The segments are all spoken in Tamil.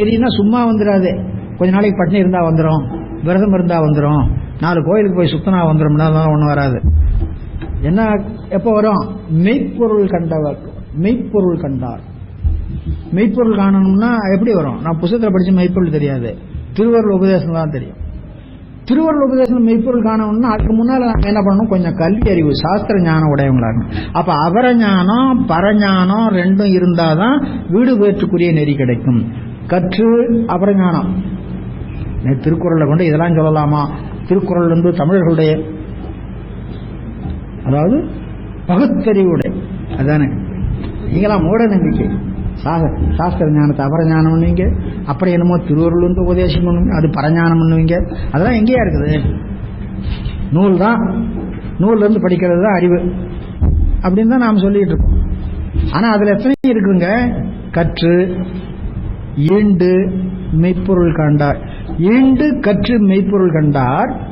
நெறினா சும்மா வந்துடாது கொஞ்ச நாளைக்கு பட்டினி இருந்தா வந்துடும் விரதம் இருந்தா வந்துடும் நாலு கோயிலுக்கு போய் சுத்தனா வந்துடும் ஒன்றும் வராது. என்ன எப்போ வரும்? மெய்ப்பொருள் கண்டவர். மெய்ப்பொருள் கண்டார். மெய்ப்பொருள் காணணும்னா எப்படி வரும்? நான் புத்தகத்தில் படிச்சு மெய்ப்பொருள் தெரியாது. திருவருள் உபதேசம் தான் தெரியும். திருவருள் உபதேசம் மெய்ப்பொருள் காணணும்னா அதுக்கு முன்னால நம்ம என்ன பண்ணணும்? கொஞ்சம் கல்வி அறிவு சாஸ்திர ஞானம் உடையவங்களா இருக்கணும். அப்ப அபரஞானம் பரஞானம் ரெண்டும் இருந்தாதான் வீடு பேற்றுக்குரிய நெறி கிடைக்கும். கற்று அபரஞானம் ஞானம் திருக்குறளை கொண்டு இதெல்லாம் சொல்லலாமா? திருக்குறள் வந்து தமிழர்களுடைய அதாவது பகுத்தறிவுடைய அதானே? நீங்களாம் மூட நம்பிக்கை சாஸ்திர ஞானத்தை அபரஞானம் பண்ணுவீங்க. அப்புறம் என்னமோ திருவருள் வந்து உபதேசம் பண்ணுவீங்க. அது பரஞானம் பண்ணுவீங்க. அதெல்லாம் எங்கேயா இருக்குது? நூல் தான். நூல்ல இருந்து படிக்கிறது தான் அறிவு. அப்படின்னு தான் நாம் சொல்லிட்டு இருக்கோம். ஆனால் அதில் எத்தனை இருக்குங்க? கற்று ஈண்டு மெய்ப்பொருள் கண்டார். ஈண்டு கற்று மெய்ப்பொருள் கண்டார்.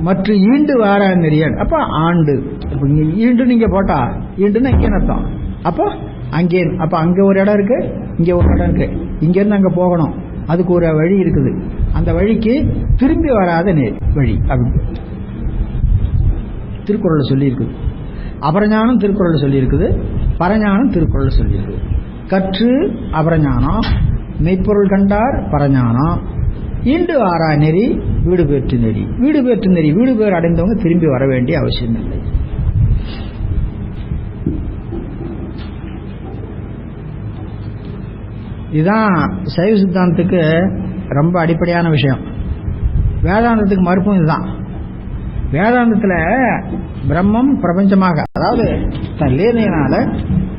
மற்றும் ஈண்டு வாராங்கரியன் அப்ப ஆண்டு. ஈண்டு நீங்க போட்டா ஈண்டுன்னா இங்கே அர்த்தம்? அப்போ அங்கே அப்ப அங்க ஒரு இடம் இருக்கு இங்க ஒரு இடம் இருக்கு. இங்க இருந்து அங்க போகணும். அதுக்கு ஒரு வழி இருக்குது. அந்த வழிக்கு திரும்பி வராத நேர் வழி. அப்படின்னு திருக்குறள் சொல்லியிருக்குது. அபரஞானம் திருக்குறள் சொல்லியிருக்குது. பரஞானம் திருக்குறள் சொல்லியிருக்குது. கற்று அபரஞானம் மெய்ப்பொருள் கண்டார் பரஞானம் ஈண்டு ஆறா நெறி வீடு பெற்று நெறி. வீடு பெற்று நெறி வீடு பேர் அடைந்தவங்க திரும்பி வர வேண்டிய அவசியம் இல்லை. இதுதான் சைவ சித்தாந்தத்துக்கு ரொம்ப அடிப்படையான விஷயம். வேதாந்தத்துக்கு மறுப்பும் இதுதான். வேதாந்தத்துல பிரம்மம் பிரபஞ்சமாக அதாவது தன் லீலையினால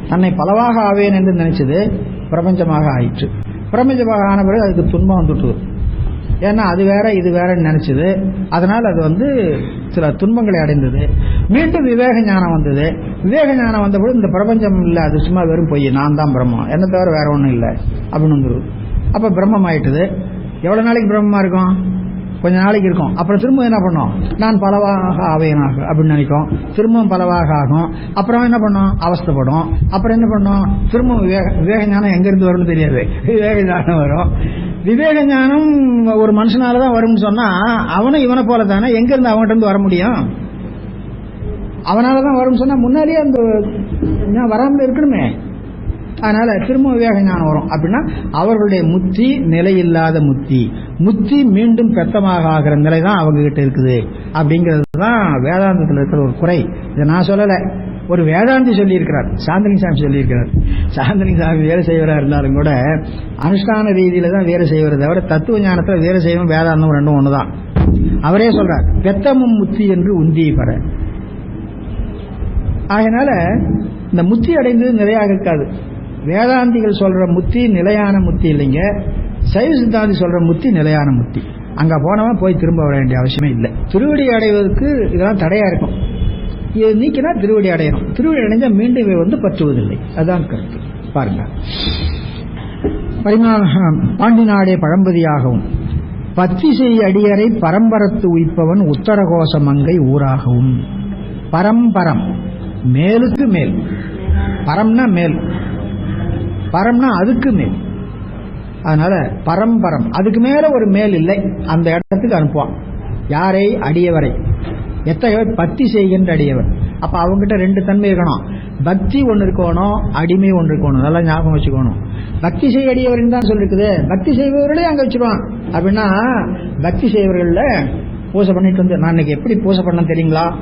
தன்னை பலவாக ஆவேன் என்று நினைச்சது பிரபஞ்சமாக ஆயிற்று. பிரபஞ்சமாக ஆன பிறகு அதுக்கு துன்பம் வந்துட்டு ஏன்னா அது வேற இது வேறன்னு நினைச்சது. அதனால் அது வந்து சில துன்பங்களை அடைந்தது. மீண்டும் விவேக ஞானம் வந்தது. விவேக ஞானம் வந்தபோது இந்த பிரபஞ்சம் இல்லை அது சும்மா வெறும் பொய் நான் தான் பிரம்மம் என்ன தவிர வேற ஒன்றும் இல்லை. அப்படின்னு வந்துடும் அப்போ பிரம்மம் ஆயிட்டுது. எவ்வளோ நாளைக்கு பிரம்மமாக இருக்கும்? கொஞ்ச நாளைக்கு இருக்கும். அப்புறம் திரும்ப என்ன பண்ணும்? நான் பலவாக ஆவேனாக அப்படின்னு நினைக்கும். திரும்பவும் பலவாக ஆகும். அப்புறம் என்ன பண்ணும்? அவஸ்தைப்படும். அப்புறம் என்ன பண்ணும்? திரும்ப விவேக விவேக ஞானம் எங்கிருந்து வரும்னு தெரியாது. விவேக ஞானம் வரும். விவேக ஞானம் ஒரு மனுஷனாலதான் வரும்னு சொன்னா அவனும் இவனை போல தானே எங்க இருந்து அவன்கிட்ட இருந்து வர முடியும்? அவனாலதான் வரும்னு சொன்னா முன்னாடியே அந்த வராமல் இருக்கணுமே. அதனால திரும்ப விவேக ஞானம் வரும். அப்படின்னா அவர்களுடைய முத்தி நிலையில்லாத முத்தி. முத்தி மீண்டும் பெத்தமாக ஆகிற நிலை தான் அவங்க கிட்ட இருக்குது. அப்படிங்கிறது தான் வேதாந்தத்தில் இருக்கிற ஒரு குறை. இதை நான் சொல்லலை. ஒரு வேதாந்தி சொல்லியிருக்கிறார். சாந்தனி சாமி சொல்லியிருக்கிறார். சாந்தனி சாமி வேலை செய்வராக இருந்தாலும் கூட அனுஷ்டான ரீதியில தான் வேலை செய்வதை தவிர தத்துவ ஞானத்தில் வேலை செய்வோம் வேதாந்தம் ரெண்டும் ஒன்று தான் அவரே சொல்றார் பெத்தமும் முத்தி என்று உந்தியை பெற. அதனால இந்த முத்தி அடைந்தது நிறையாக இருக்காது. வேதாந்திகள் சொல்ற முத்தி நிலையான முத்தி இல்லைங்க. சைவ சித்தாந்தி சொல்ற முத்தி நிலையான முத்தி. அங்க போனவன் போய் திரும்ப வர வேண்டிய அவசியமே இல்லை. திருவடி அடைவதற்கு இதெல்லாம் தடையா இருக்கும். இது நீக்கினா திருவடி அடையணும். திருவடி அடைஞ்சா மீண்டும் இவை வந்து பற்றுவதில்லை. அதான் கருத்து. பாருங்க. பரிமா பாண்டி நாடே பழம்பதியாகவும் பத்தி செய் அடியரை பரம்பரத்து உயிப்பவன் உத்தரகோச மங்கை ஊராகவும். பரம்பரம். மேலுக்கு மேல். பரம்னா மேல். பரம்னா அதுக்கு மேல். அதனால பரம்பரம். அதுக்கு மேல ஒரு மேல் இல்லை. அந்த இடத்துக்கு அனுப்புவான். யாரை? அடியவரை. எத்தகைய பக்தி செய்கின்ற அடியவர். அப்ப அவங்ககிட்ட ரெண்டு தன்மை இருக்கணும். பக்தி ஒன்று இருக்கணும் அடிமை ஒன்று இருக்கணும். நல்லா ஞாபகம் வச்சுக்கணும். பக்தி செய்ய அடியவர்னு தான் சொல்லிருக்குது. பக்தி செய்பவர்களே அங்க வச்சிருவான் அப்படின்னா பக்தி செய்வர்கள்ல பூசை பண்ணிட்டு வந்து நான் இன்னைக்கு எப்படி பூசை பண்ண தெரியுங்களா?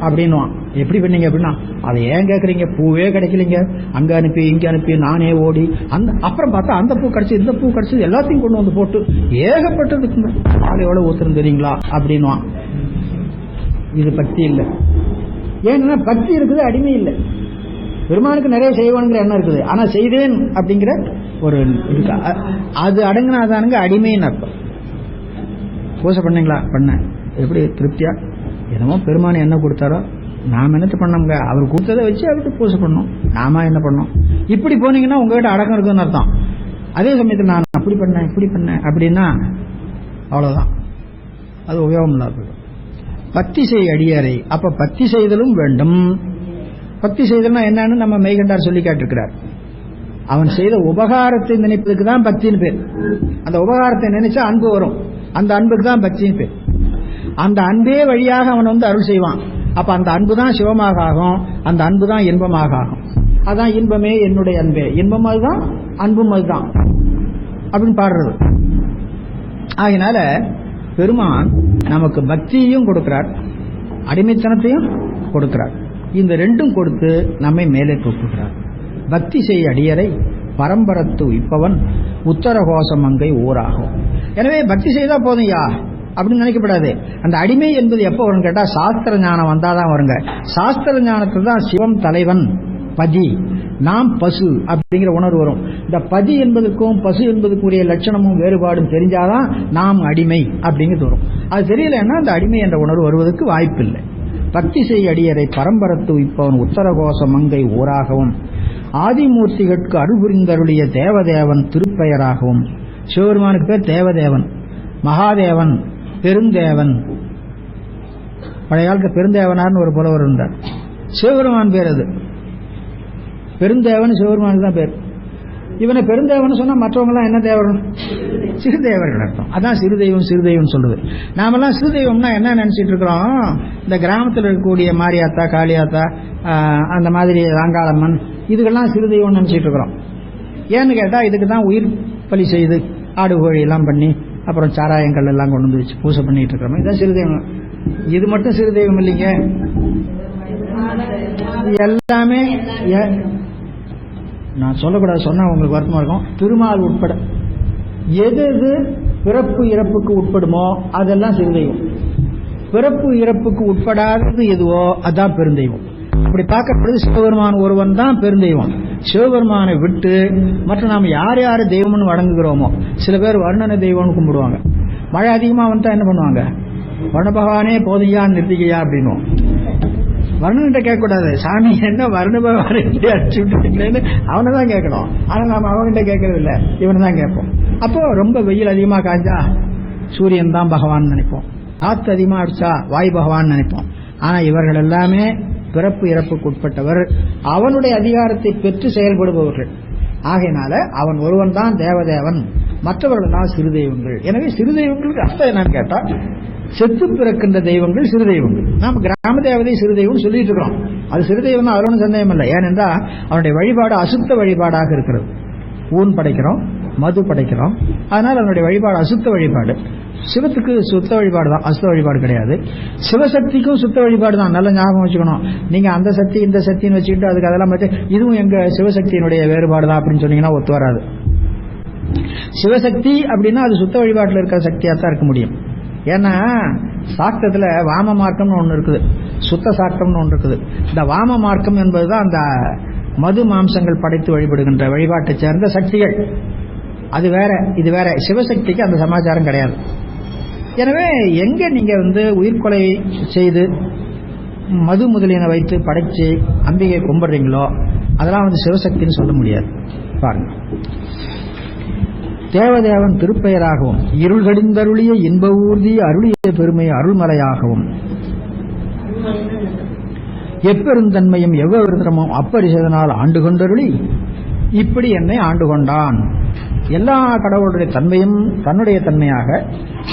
அப்படின்னுவான். எப்படி பண்ணீங்க அப்படின்னா அதை ஏன் கேட்குறீங்க? பூவே கிடைக்கலீங்க. அங்க அனுப்பி இங்க அனுப்பி நானே ஓடி அந்த அப்புறம் பார்த்தா அந்த பூ கிடைச்சு இந்த பூ கிடைச்சது எல்லாத்தையும் கொண்டு வந்து போட்டு ஏகப்பட்டதுக்குங்க. ஆள் எவ்வளவு ஊத்துறது தெரியுங்களா? அப்படின்னுவான். இது பக்தி இல்லை. ஏன்னா பக்தி இருக்குது அடிமை இல்லை. பெருமானுக்கு நிறைய செய்வானுங்கிற எண்ணம் இருக்குது. ஆனா செய்தேன் அப்படிங்கிற ஒரு இருக்கு? அது அடங்கினாதானுங்க அடிமைன்னு அர்த்தம். பூசை பண்ணீங்களா? பண்ண எப்படி? திருப்தியா? என்னமோ பெருமான் என்ன கொடுத்தாரோ நாம என்னத்த பண்ணோம்ங்க? அவர் கொடுத்ததை வச்சு அவருக்கு பூசை பண்ணோம். நாம என்ன பண்ணோம்? இப்படி போனீங்கன்னா உங்ககிட்ட அடக்கம் இருக்குன்னு அர்த்தம். அதே சமயத்தில் நான் அப்படி பண்ணேன் இப்படி பண்ணேன் அப்படின்னா அவ்வளவுதான். அது உபயோகம் இல்லாத போயிடும் பக்தி செய் அடியாரை அப்ப பக்தி செய்தலும் வேண்டும். பக்தி செய்தல்னா என்னன்னு நம்ம மெய்கண்டார் சொல்லி கேட்டிருக்கிறார். அவன் செய்த உபகாரத்தை நினைப்பதுக்கு தான் பக்தின்னு பேர். அந்த உபகாரத்தை நினைச்சா அன்பு வரும். அந்த அன்புக்கு தான் பக்தின்னு பேர். அந்த அன்பே வழியாக அவன் வந்து அருள் செய்வான். அப்ப அந்த அன்பு தான் சிவமாக ஆகும் அந்த அன்பு தான் இன்பமாக ஆகும். அதான் இன்பமே என்னுடைய அன்பே. இன்பம் அதுதான் அன்பும் அதுதான். அப்படின்னு பாடுறது. அதனால பெருமான் நமக்கு பக்தியையும் கொடுக்கிறார் அடிமைத்தனத்தையும் கொடுக்கிறார். இந்த ரெண்டும் கொடுத்து நம்மை மேலே தூக்குகிறார். பக்தி செய் அடியரை பரம்பரத்து இப்பவன் உத்தரகோசம் அங்கை ஊராகும். எனவே பக்தி செய்தா போதும்யா அப்படின்னு நினைக்கப்படாது. அந்த அடிமை என்பது எப்போ வரும் கேட்டால் சாஸ்திர ஞானம் வந்தாதான் வருங்க. சாஸ்திர ஞானத்தில் தான் சிவம் தலைவன் பதி. நாம் பசு அப்படிங்கிற உணர்வு வரும். இந்த பதி என்பதுக்கும் பசு என்பதுக்குரிய லட்சணமும் வேறுபாடும் தெரிஞ்சாதான் நாம் அடிமை அப்படிங்கிறது வரும். அது தெரியலன்னா அந்த அடிமை என்ற உணர்வு வருவதற்கு வாய்ப்பில்லை. பக்தி செய் அடியரை பரம்பரத்து உயிப்பவன் உத்தரகோச மங்கை ஊராகவும் ஆதிமூர்த்திகளுக்கு அருள்புரிந்தருளிய தேவதேவன் திருப்பெயராகவும். சிவபெருமானுக்கு பேர் தேவதேவன் மகாதேவன் பெருந்தேவன். பழைய காலத்து பெருந்தேவனார்னு ஒரு புலவர் இருந்தார். சிவபெருமான் பேர் அது. பெருந்தேவன் சிவபெருமான் தான் பேர். இவனை பெருந்தேவன் சொன்னா மற்றவங்கலாம் என்ன தேவர்கள்? சிறுதேவர்கள் அர்த்தம். அதான் சிறுதெய்வம் சிறுதெய்வம் சொல்றது. நாமெல்லாம் சிறுதெய்வம்னா என்ன நினைச்சிட்டு இருக்கிறோம்? இந்த கிராமத்தில் இருக்கக்கூடிய மாரியாத்தா காளியாத்தா அந்த மாதிரி ராங்காளம்மன் இதுக்கெல்லாம் சிறுதெய்வம் நினைச்சிட்டு இருக்கிறோம். ஏன்னு கேட்டா இதுக்கு தான் உயிர் பலி செய்து ஆடு கோழி எல்லாம் பண்ணி அப்புறம் சாராயங்கள் எல்லாம் கொண்டு வந்து வச்சு பூசை பண்ணிட்டு இருக்கிறோம் இதான் சிறுதெய்வம் இது மட்டும் சிறுதெய்வம் இல்லைங்க. எல்லாமே நான் சொல்லக்கூடாது சொன்னா உங்களுக்கு வருத்தமா இருக்கும். திருமால் உட்பட. எது எது பிறப்பு இறப்புக்கு உட்படுமோ அதெல்லாம் சிறுதெய்வம். பிறப்பு இறப்புக்கு உட்படாதது எதுவோ அதான் பெருந்தெய்வம். அப்படி பார்க்கப்படுது சிவபெருமான் ஒருவன் தான் பெருந்தெய்வம். சிவபெருமானை விட்டு மற்ற நாம் யார் யார் தெய்வம்னு வணங்குகிறோமோ சில பேர் வர்ணன தெய்வம்னு கும்பிடுவாங்க. மழை அதிகமா வந்தா என்ன பண்ணுவாங்க? வர்ண பகவானே போதையா நிறுத்திக்கையா அப்படின்னும் வருணன்கிட்ட கேட்கக்கூடாது. சாமி என்ன வருண பகவான் எப்படி அடிச்சு அவனை தான் கேட்கணும். ஆனா நாம அவன்கிட்ட கேட்கறது இல்ல இவனை தான் கேட்போம். அப்போ ரொம்ப வெயில் அதிகமா காய்ச்சா சூரியன் தான் பகவான் நினைப்போம். காத்து அதிகமா அடிச்சா வாய் பகவான் நினைப்போம். ஆனா இவர்கள் எல்லாமே பிறப்பு இறப்புக்கு உட்பட்டவர் அவனுடைய அதிகாரத்தை பெற்று செயல்படுபவர்கள். ஆகையினால அவன் ஒருவன் தான் தேவதேவன் மற்றவர்கள் தான் சிறு தெய்வங்கள் எனவே சிறு தெய்வங்களுக்கு அர்த்தம் என்னன்னு கேட்டா செத்து பிறக்கின்ற தெய்வங்கள் சிறு தெய்வங்கள் நாம கிராம தேவதை சிறு தெய்வம் சொல்லிட்டு இருக்கிறோம். அது சிறு தெய்வம் தான் அதில் ஒன்றும் சந்தேகம் இல்லை. ஏனென்றா அவனுடைய வழிபாடு அசுத்த வழிபாடாக இருக்கிறது. ஊன் படைக்கிறோம் மது படைக்கிறோம். அதனால அவனுடைய வழிபாடு அசுத்த வழிபாடு. சிவத்துக்கு சுத்த வழிபாடு தான் அசுத்த வழிபாடு கிடையாது. சிவசக்திக்கும் சுத்த வழிபாடு தான் நல்ல ஞாபகம் வச்சுக்கணும். நீங்க அந்த சக்தி இந்த சக்தின்னு வச்சுக்கிட்டு அதுக்கு அதெல்லாம் வச்சு இதுவும் எங்க சிவசக்தியினுடைய வேறுபாடு தான் அப்படின்னு சொன்னீங்கன்னா ஒத்து வராது. சிவசக்தி அப்படின்னா அது சுத்த வழிபாட்டில் இருக்கிற சக்தியாக தான் இருக்க முடியும். ஏன்னா சாக்தத்துல வாம மார்க்கம்னு ஒன்று இருக்குது. சுத்த சாக்தம்னு ஒன்று இருக்குது. இந்த வாம மார்க்கம் என்பதுதான் அந்த மது மாம்சங்கள் படைத்து வழிபடுகின்ற வழிபாட்டை சேர்ந்த சக்திகள். அது வேற இது வேற. சிவசக்திக்கு அந்த சமாச்சாரம் கிடையாது. எனவே எங்க நீங்க வந்து உயிர்கொலை செய்து மது முதலியன வைத்து படைச்சு அம்பிகை கும்பிடுறீங்களோ அதெல்லாம் வந்து சிவசக்தின்னு சொல்ல முடியாது. பாருங்க. தேவதேவன் திருப்பெயராகவும் இருள் கடிந்தருளிய இன்ப ஊர்தி அருளிய பெருமை அருள்மலையாகவும் எப்பெருந்தன்மையும் எவ்வளவு அப்பரிசதனால் ஆண்டு கொண்டருளி இப்படி என்னை ஆண்டு கொண்டான். எல்லா கடவுளுடைய தன்மையும் தன்னுடைய தன்மையாக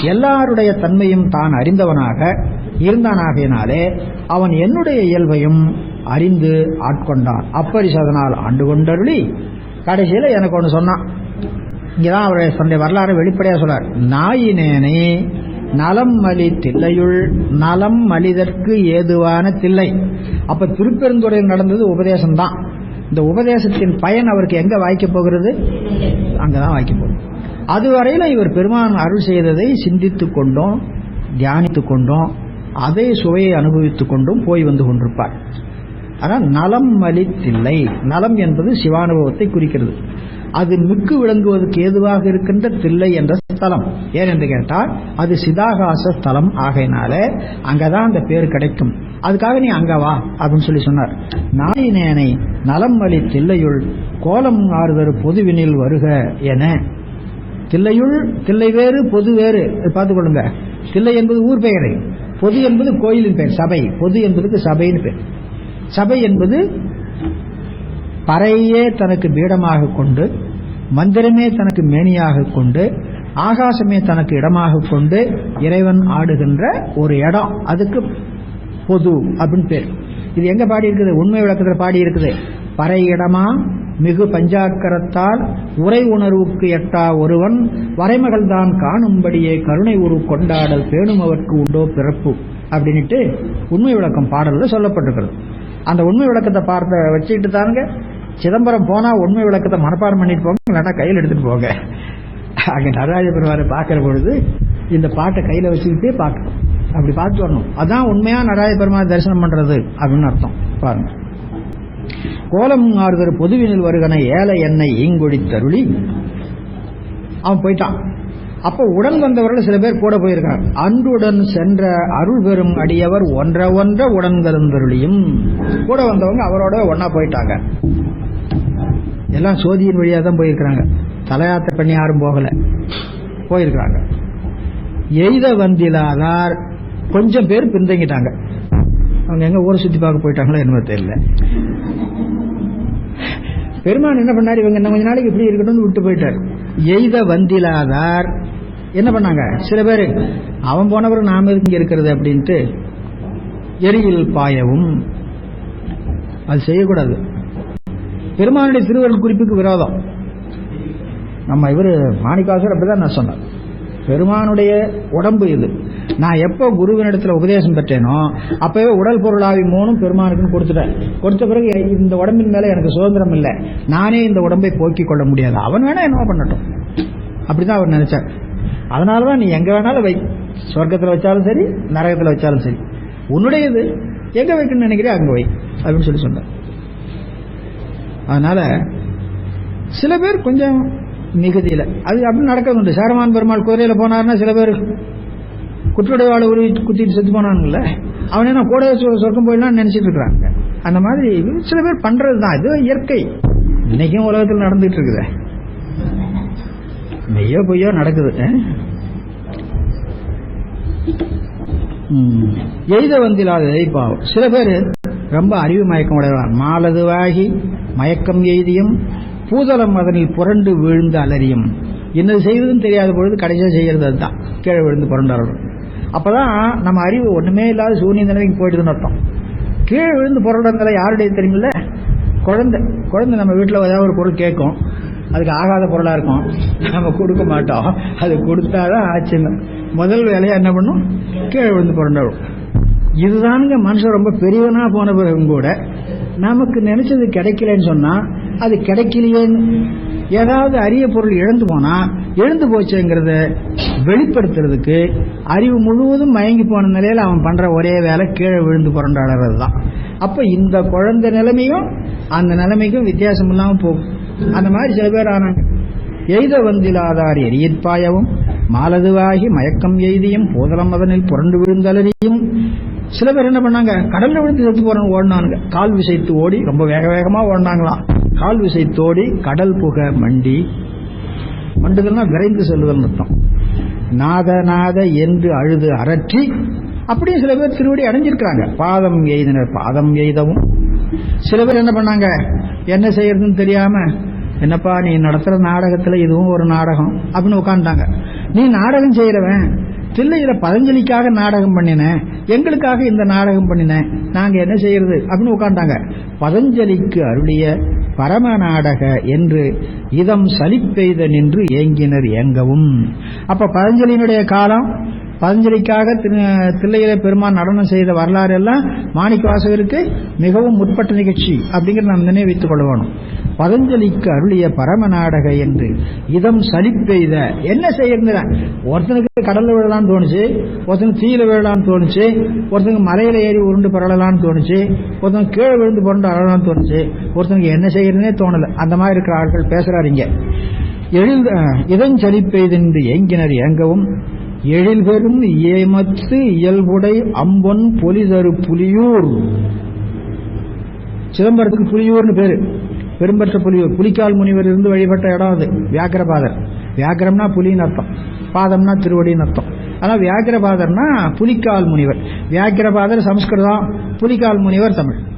எல்லாருடைய தன்மையும் தான் அறிந்தவனாக இருந்தானாகையினாலே அவன் என்னுடைய இயல்பையும் அறிந்து ஆட்கொண்டான். அப்பரிசதனால் ஆண்டு கொண்டருளி. கடைசியில் எனக்கு ஒன்று சொன்னான். இங்கதான் அவருடைய தன்னுடைய வரலாறு வெளிப்படையாக சொல்றார். நாயினேனே நலம் மலி தில்லையுள் நலம் மலிதற்கு ஏதுவான தில்லை. அப்ப திருப்பெருந்துறையில் நடந்தது உபதேசம்தான். இந்த உபதேசத்தின் பயன் அவருக்கு எங்க வாய்க்க போகிறது? அங்கதான் வாய்க்க போகுது. அதுவரையில இவர் பெருமான் அருள் செய்ததை சிந்தித்துக் கொண்டோம் தியானித்துக் கொண்டோம் அதே சுவையை அனுபவித்துக் கொண்டும் போய் வந்து கொண்டிருப்பார். ஆனால் நலம் மலித்தில்லை. நலம் என்பது சிவானுபவத்தை குறிக்கிறது. அது மிக்கு விளங்குவதற்கு ஏதுவாக இருக்கின்ற தில்லை என்ற ஸ்தலம். ஏன் என்று கேட்டால் அது சிதாகாச ஸ்தலம் ஆகையினால அங்கதான் அந்த பேர் கிடைக்கும். அதுக்காக நீ அங்க வா அப்படின்னு சொல்லி சொன்னார். நாயினேனை நலம் வழி தில்லையுள் கோலம் ஆறுதல் பொதுவினில் வருக என. தில்லையுள் தில்லை வேறு பொது வேறு. பார்த்துக்கொள்ளுங்க தில்லை என்பது ஊர் பெயரை. பொது என்பது கோயிலின் பெயர் சபை. பொது என்பதுக்கு சபைன்னு பேர். சபை என்பது பறையே தனக்கு பீடமாக கொண்டு மந்திரமே தனக்கு மேனியாக கொண்டு ஆகாசமே தனக்கு இடமாக கொண்டு இறைவன் ஆடுகின்ற ஒரு இடம். அதுக்கு பொது அப்படின்னு பேர். இது எங்க பாடி இருக்குது? உண்மை விளக்கத்தில் பாடி இருக்குது. பறை இடமா? மிகு பஞ்சாக்கரத்தால் உரை உணர்வுக்கு எட்டா ஒருவன் வரைமகள் தான் காணும்படியே கருணை உரு கொண்டாடல் பேணும் அவருக்கு உண்டோ பிறப்பு? அப்படின்ட்டு உண்மை விளக்கம் பாடல்ல சொல்லப்பட்டிருக்கிறது. அந்த உண்மை விளக்கத்தை பார்த்த வச்சுக்கிட்டு தானுங்க சிதம்பரம் போனா உண்மை விளக்கத்தை மனப்பாடம் பண்ணிட்டு போங்க இல்லாட்டா கையில் எடுத்துட்டு போங்க. அங்க நடராஜ பெருமாரை பார்க்கிற பொழுது இந்த பாட்டை கையில வச்சுக்கிட்டே பார்க்கணும். அப்படி பார்த்து வரணும். அதான் உண்மையா நடராஜ பெருமாள் தரிசனம் பண்றது அப்படின்னு அர்த்தம். பாருங்க. கோலம் ஆறுதல் பொதுவினில் வருகன ஏழை எண்ணெய் ஈங்கொடி தருளி அவன் போயிட்டான். அப்ப உடன் வந்தவர்கள் சில பேர் கூட போயிருக்காங்க அன்றுடன் சென்ற அருள் பெறும் அடியவர் ஒன்ற ஒன்ற உடன் கருந்தருளியும். கூட வந்தவங்க அவரோட ஒன்னா போயிட்டாங்க. எல்லாம் சோதியின் வழியா தான் போயிருக்கிறாங்க. தலையாத்த பண்ணி யாரும் போகல. போயிருக்கிறாங்க. எய்த வந்திலாதார் கொஞ்சம் பேர் பின்தங்கிட்டாங்க. அவங்க எங்க ஊரை சுத்தி பார்க்க போயிட்டாங்களோ என்னமோ தெரியல. பெருமான் என்ன பண்ணாரு? இவங்க இன்னும் கொஞ்ச நாளைக்கு இப்படி இருக்கணும்னு விட்டு போயிட்டார். எய்த வந்திலாதார் என்ன பண்ணாங்க? சில பேர் அவன் போனவர் நாம இங்க இருக்கிறது? அப்படின்ட்டு எரியில் பாயவும். அது செய்யக்கூடாது. பெருமானுடைய திருவருள் குறிப்புக்கு விரோதம். நம்ம இவர் மாணிக்காசர் அப்படிதான் நான் சொன்னேன். பெருமானுடைய உடம்பு இது. நான் எப்போ குருவினிடத்தில் உபதேசம் பெற்றேனோ அப்பவே உடல் பொருளாவி மூணும் பெருமானுக்குன்னு கொடுத்துட்டேன். கொடுத்த பிறகு இந்த உடம்பின் மேல எனக்கு சுதந்திரம் இல்லை. நானே இந்த உடம்பை போக்கிக் கொள்ள முடியாது. அவன் வேணா என்னவோ பண்ணட்டும். அப்படிதான் அவர் நினைச்சார். அதனாலதான் நீ எங்க வேணாலும் வை. சொர்க்கத்தில் வச்சாலும் சரி நரகத்தில் வச்சாலும் சரி. உன்னுடையது. எங்க வைக்கணும்னு நினைக்கிறே அங்க வை அப்படின்னு சொல்லி சொன்னார். அதனால சில பேர் கொஞ்சம் மிகுதியில் அது அப்படி நடக்கிறது உண்டு. சேரமான் பெருமாள் குதிரையில் போனார்னா சில பேர் குற்றடைய உருவி குத்திட்டு செத்து போனாங்கல்ல அவனே நான் கூட சொர்க்கம் போயிடலாம் நினைச்சிட்டு இருக்கிறாங்க. அந்த மாதிரி சில பேர் பண்றது தான் இது இயற்கை. இன்னைக்கும் உலகத்தில் நடந்துட்டு இருக்குது. மெய்யோ பொய்யோ நடக்குது எய்த வந்திலாத பாவம் சில பேர் ரொம்ப அறிவு மயக்கம் உடையவார் மாலதுவாகி மயக்கம் எய்தியும் பூதளம் அதனில் புரண்டு விழுந்து அலறியும். என்னது செய்வதுன்னு தெரியாத பொழுது கடைசியாக செய்யறது அதுதான். கீழே விழுந்து புரண்டாடணும் அப்பதான் நம்ம அறிவு ஒண்ணுமே இல்லாத சூனிய நிலைமைக்கு போயிட்டுன்னு அர்த்தம். கீழே விழுந்து புரண்டதுல யாருடைய தெரியுமில்ல? குழந்தை. குழந்தை நம்ம வீட்டில் ஏதாவது ஒரு பொருள் கேட்கும். அதுக்கு ஆகாத பொருளா இருக்கும். நம்ம கொடுக்க மாட்டோம். அது கொடுத்தாதான் ஆச்சுன்னு. முதல் வேலையா என்ன பண்ணும்? கீழே விழுந்து புரண்டாடும். இதுதானுங்க மனுஷன் ரொம்ப பெரியவனா போன பிறகும் கூட. நமக்கு நினைச்சது கிடைக்கலன்னு சொன்னா அது கிடைக்கலையேன்னு. ஏதாவது அரிய பொருள் இழந்து போனா எழுந்து போச்சுங்கிறத வெளிப்படுத்துறதுக்கு அறிவு முழுவதும் மயங்கி போன நிலையில அவன் பண்ற ஒரே வேலை கீழே விழுந்து புரண்டாடுறது தான் அப்ப இந்த குழந்தை நிலைமையும் அந்த நிலைமைக்கும் வித்தியாசம் இல்லாம போகும். அந்த மாதிரி சில பேர் ஆனாங்க. எய்த வந்திலாதார் எரியற்பாயவும் மாலதுவாகி மயக்கம் எய்தியும் போதலம் அதனில் புரண்டு விழுந்தலறியும். சில பேர் என்ன பண்ணாங்க? கடல்ல விழுந்து செத்து போறோம் ஓடினானுங்க. கால் விசைத்து ஓடி ரொம்ப வேக வேகமா ஓடினாங்களாம். கால் விசைத்து ஓடி கடல் புக மண்டி. மண்டுதல்னா விரைந்து செல்லுதல் அர்த்தம் நாத நாத என்று அழுது அரற்றி அப்படியே சில பேர் திருவடி அடைஞ்சிருக்கிறாங்க. பாதம் எய்தினர் பாதம் எய்தவும். சில பேர் என்ன பண்ணாங்க? என்ன செய்யறதுன்னு தெரியாம என்னப்பா நீ நடத்துற நாடகத்துல இதுவும் ஒரு நாடகம் அப்படின்னு உட்காந்துட்டாங்க நீ நாடகம் செய்யறவன். தில்லையில பதஞ்சலிக்காக நாடகம் பண்ணினேன் எங்களுக்காக இந்த நாடகம் பண்ணினேன் நாங்க என்ன செய்யறது? அப்படின்னு உட்காண்டாங்க பதஞ்சலிக்கு அருளிய பரம நாடக என்று இதம் சலிப்பெய்த நின்று ஏங்கினர் ஏங்கவும். அப்ப பதஞ்சலியினுடைய காலம் பதஞ்சலிக்காக தில்லையில பெருமான் நடனம் செய்த வரலாறு எல்லாம் மாணிக்க வாசகருக்கு மிகவும் முற்பட்ட நிகழ்ச்சி அப்படிங்கிற நாம் நினைவித்துக் கொள்ள வேணும் பதஞ்சலிக்கு அருளிய பரம நாடக என்று இதம் சலிப்பெய்த என்ன செய்யற ஒருத்தனுக்கு கடல்ல விழலான்னு தோணுச்சு ஒருத்தனுக்கு தீயில விழலான்னு தோணுச்சு ஒருத்தனுக்கு மலையில ஏறி உருண்டு பரவலான்னு தோணுச்சு ஒருத்தனுக்கு கீழே விழுந்து புரண்டு அழலான்னு தோணுச்சு ஒருத்தனுக்கு என்ன செய்யறதுனே தோணல. அந்த மாதிரி இருக்கிற ஆட்கள் பேசுறாருங்க எழுந்த இதன் சலிப்பெய்தென்று ஏங்கினர் இயங்கவும் எழில்பெரும் ஏமத்து இயல்புடை அம்பொன் பொலிதரு புலியூர். சிதம்பரத்துக்கு புலியூர்னு பேரு. பெரும்பற்ற புலியூர். புலிக்கால் முனிவர் இருந்து வழிபட்ட இடம் அது. வியாக்கிரபாதர். வியாக்கிரம்னா புலின்னு அர்த்தம். பாதம்னா திருவடின்னு அர்த்தம். ஆனா வியாக்கிரபாதர்னா புலிக்கால் முனிவர். வியாக்கிரபாதர் சமஸ்கிருதம். புலிக்கால் முனிவர் தமிழ்.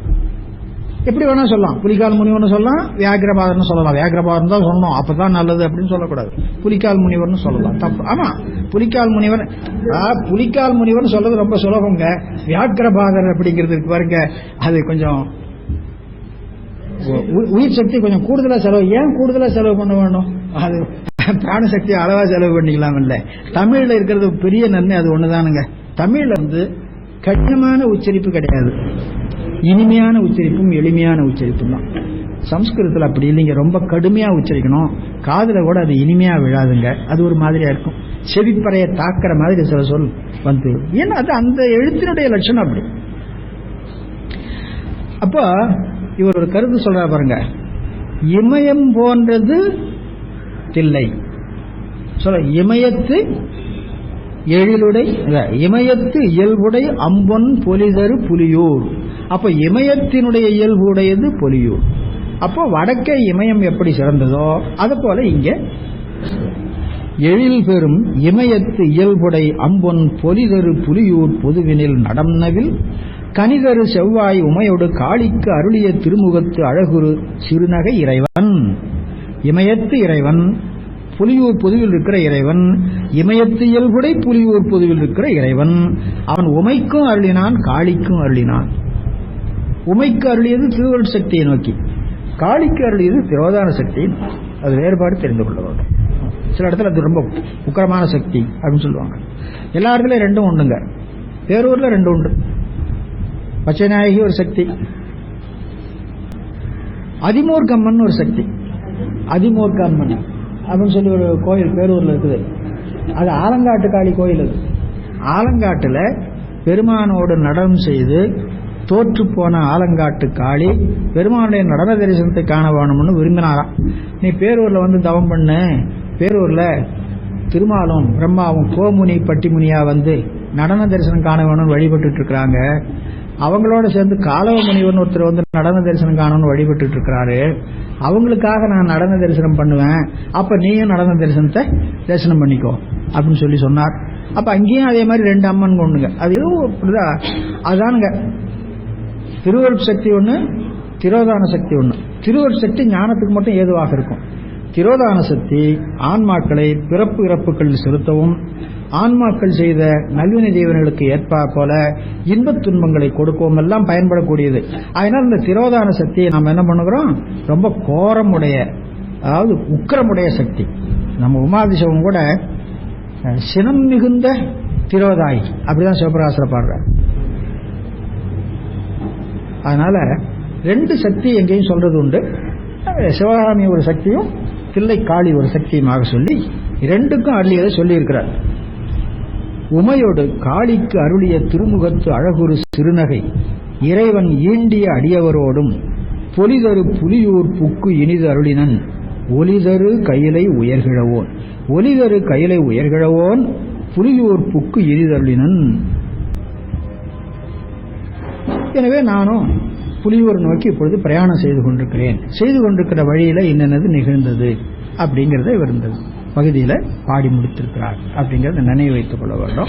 எப்படி வேணா சொல்லலாம். புலிகால் முனிவர்னு சொல்லலாம் வியாகிரபாதர்னு சொல்லலாம். வியாகிரபாதர் தான் சொல்லணும். அப்பதான் நல்லது அப்படின்னு சொல்லக்கூடாது. புலிக்கால் முனிவர்னு சொல்லலாம். தப்பு. ஆமா புலிக்கால் முனிவர் புலிக்கால் முனிவர்னு சொல்றது ரொம்ப சுலபங்க. வியாகிரபாதர் அப்படிங்கிறதுக்கு பாருங்க. அது கொஞ்சம் உயிர் சக்தி கொஞ்சம் கூடுதலா செலவு. ஏன் கூடுதலா செலவு பண்ண வேணும்? அது பிராண சக்தி அளவா செலவு பண்ணிக்கலாம் இல்ல தமிழ்ல இருக்கிறது பெரிய நன்மை அது ஒண்ணுதானுங்க. தமிழ்ல வந்து கடினமான உச்சரிப்பு கிடையாது. இனிமையான உச்சரிப்பும் எளிமையான உச்சரிப்பும் தான். சம்ஸ்கிருதத்தில் அப்படி இல்லைங்க. ரொம்ப கடுமையாக உச்சரிக்கணும். காதில் கூட அது இனிமையாக விழாதுங்க. அது ஒரு மாதிரியாக இருக்கும். செவிப்பறையை தாக்கிற மாதிரி சில சொல் வந்து. ஏன்னா அது அந்த எழுத்தினுடைய லட்சணம் அப்படி. அப்போ இவர் ஒரு கருத்து சொல்றா பாருங்க. இமயம் போன்றது தில்லை. சொல்ல இமயத்து எழிலுடை இமயத்து இயல்புடை அம்பொன் பொலிதரு புலியூர். அப்ப இமயத்தினுடைய இயல்பு உடையது பொலியூர். அப்போ வடக்கே இமயம் எப்படி சிறந்ததோ அது போல இங்க எழில் பெறும் இமயத்து இயல்புடை அம்பொன் பொலிதரு புலியூர் பொதுவினில் நடம்னவில் கனிதரு செவ்வாய் உமையொடு காளிக்கு அருளிய திருமுகத்து அழகுரு சிறுநகை இறைவன். இமயத்து இறைவன் புலியூர் பொதுவில் இருக்கிற இறைவன் இமயத்து இயல்புடை புலியூர் பொதுவில் இருக்கிற இறைவன். அவன் உமைக்கும் அருளினான் காளிக்கும் அருளினான். உமைக்கு அருளியது திருவருள் சக்தியை நோக்கி. காளிக்கு அருளியது திரோதான சக்தி அது வேறுபாடு தெரிந்து கொள்ளவாங்க சில இடத்துல அது ரொம்ப உக்கரமான சக்தி அப்படின்னு சொல்லுவாங்க. எல்லா இடத்துலயும் ரெண்டும் ஒண்ணுங்க. பேரூர்ல ரெண்டு உண்டு. பச்சைநாயகி ஒரு சக்தி. அதிமூர்க்கம்மன் ஒரு சக்தி. அதிமூர்க்கம்மன் அப்படின்னு சொல்லி ஒரு கோயில் பேரூர்ல இருக்குது. அது ஆலங்காட்டு காளி கோயில் அது. ஆலங்காட்டுல பெருமானோடு நடனம் செய்து தோற்று போன ஆலங்காட்டு காளி பெருமானுடைய நடன தரிசனத்தை காண வேணும்னு விரும்பினாராம் நீ பேரூர்ல வந்து தவம் பண்ணு. பேரூர்ல திருமாலும் பிரம்மாவும் கோமுனி பட்டிமுனியா வந்து நடன தரிசனம் காண வேணும்னு வழிபட்டு இருக்கிறாங்க. அவங்களோட சேர்ந்து காலவ முனிவன் ஒருத்தர் வந்து நடன தரிசனம் காணணும்னு வழிபட்டு இருக்கிறாரு. அவங்களுக்காக நான் நடன தரிசனம் பண்ணுவேன். அப்ப நீயும் நடன தரிசனத்தை தரிசனம் பண்ணிக்கோ அப்படின்னு சொல்லி சொன்னார். அப்ப அங்கேயும் அதே மாதிரி ரெண்டு அம்மன் கொண்டுங்க. அது ஏதோ அப்படிதான். அதானுங்க. திருவருட் சக்தி ஒண்ணு திரோதான சக்தி ஒண்ணு. திருவருட் சக்தி ஞானத்துக்கு மட்டும் ஏதுவாக இருக்கும். திரோதான சக்தி ஆன்மாக்களை பிறப்பு இறப்புகளில் செலுத்தவும் ஆன்மாக்கள் செய்த நல்வினை தேவர்களுக்கு ஏற்பா போல இன்பத் துன்பங்களை கொடுக்கவும் எல்லாம் பயன்படக்கூடியது. அதனால் இந்த திரோதான சக்தியை நாம் என்ன பண்ணுகிறோம்? ரொம்ப கோரமுடைய அதாவது உக்கரமுடைய சக்தி. நம்ம உமாதிசவம் கூட சினம் மிகுந்த திரோதாயி. அப்படிதான் சிவபிரகாசர் பாடுறார். அதனால ரெண்டு சக்தி எங்கேயும் சொல்றது உண்டு. சிவகாமி ஒரு சக்தியும் தில்லை காளி ஒரு சக்தியுமாக சொல்லி இரண்டுக்கும் அருளியதை சொல்லியிருக்கிறார். உமையோடு காளிக்கு அருளிய திருமுகத்து அழகுரு சிறுநகை இறைவன் ஈண்டிய அடியவரோடும் பொலிதரு புலியூர் புக்கு இனிது அருளினன் ஒலிதரு கையிலை உயர்கிழவோன் ஒலிதரு கையிலை உயர்கிழவோன் புலியூர் புக்கு இனிதருளினன் எனவே நானும் புலியூர் நோக்கி இப்பொழுது பிரயாணம் செய்து கொண்டிருக்கிறேன். செய்து கொண்டிருக்கிற வழியில என்னென்னது நிகழ்ந்தது அப்படிங்கறத இவர் இந்த பகுதியில பாடி முடித்திருக்கிறார் அப்படிங்கறத நினைவு வைத்துக் கொள்ள வேண்டும்.